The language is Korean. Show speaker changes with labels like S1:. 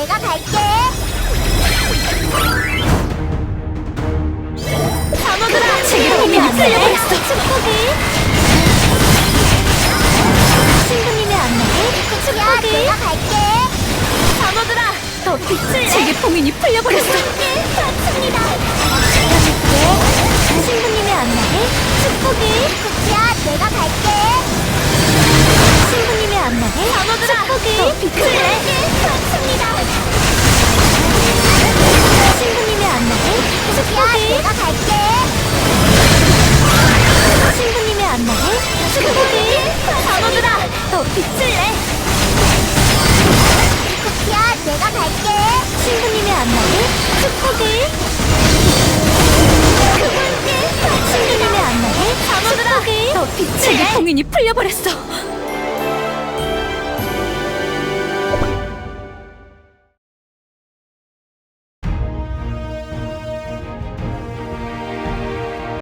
S1: 내가 갈게.
S2: 단어들아 제게 힘이 풀려버렸어
S1: 축복이. 신부님의 안내를 축복이. 내가 갈게.
S2: 단어들아 더 빛을 제게 봉인이 풀려버렸어
S1: 맞습니다. 신부님의 안내를 축복이. 야, 내가 갈게. 신부님의 안내를
S2: 단어들아
S1: 축복이.
S2: 더 빛을
S1: 맞습니다. 갈게. 신부님의 안내를 축복이. 신부님의 안내를
S2: 단어들아
S1: 축복이.
S2: 더 빛을 제게 봉인이 풀려버렸어